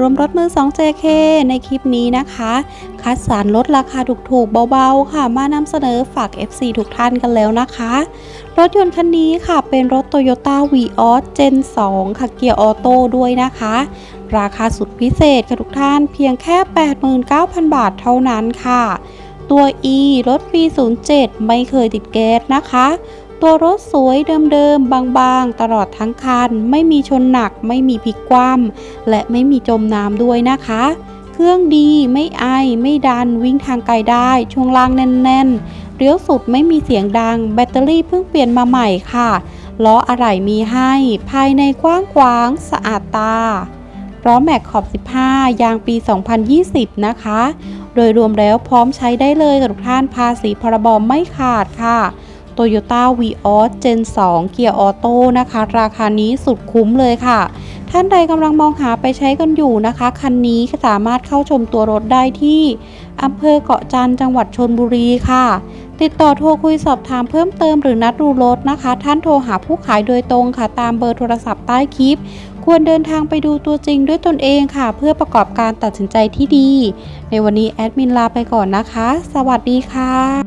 รวมรถมือ 2 JK ในคลิปนี้นะคะ คัดสรรลดราคาถูกๆเบาๆ ค่ะมานำเสนอฝาก FC ทุกท่านกันแล้วนะคะ รถยนต์คันนี้ค่ะเป็นรถ Toyota Vios Gen 2 ค่ะเกียร์ออโต้ด้วยนะคะ ราคาสุดพิเศษค่ะทุกท่านเพียงแค่ 89,000 บาทเท่านั้นค่ะ ตัว E รถปี 07 ไม่เคยติดแก๊สนะคะ ตัวรถสวยเดิมๆ บางๆ ตลอดทั้งคัน ไม่มีชนหนัก ไม่มีพลิกคว่ำและไม่มีจมน้ำด้วยนะคะ เครื่องดีไม่ไอไม่ดันวิ่งทางไกลได้ ช่วงล่างแน่นๆเลี้ยวสุดไม่มีเสียงดัง แบตเตอรี่เพิ่งเปลี่ยนมาใหม่ค่ะล้ออะไหล่มีให้ ภายในกว้างขวางสะอาดตาล้อแม็กขอบ 15 ยางปี 2020 นะคะ โดยรวมแล้วพร้อมใช้ได้เลยกับทุกท่านภาษีพรบไม่ขาดค่ะ Toyota Vios Gen 2เกียร์ออโต้นะคะ ราคานี้สุดคุ้มเลยค่ะ ท่านใดกำลังมองหาไปใช้กันอยู่นะคะ คันนี้สามารถเข้าชมตัวรถได้ที่อำเภอเกาะจันจังหวัดชนบุรีค่ะ ติดต่อโทรคุยสอบถามเพิ่มเติมหรือนัดดูรถนะคะ ท่านโทรหาผู้ขายโดยตรงค่ะ ตามเบอร์โทรศัพท์ใต้คลิปควรเดินทางไปดูตัวจริงด้วยตนเองค่ะ เพื่อประกอบการตัดสินใจที่ดี ในวันนี้แอดมินลาไปก่อนนะคะ สวัสดีค่ะ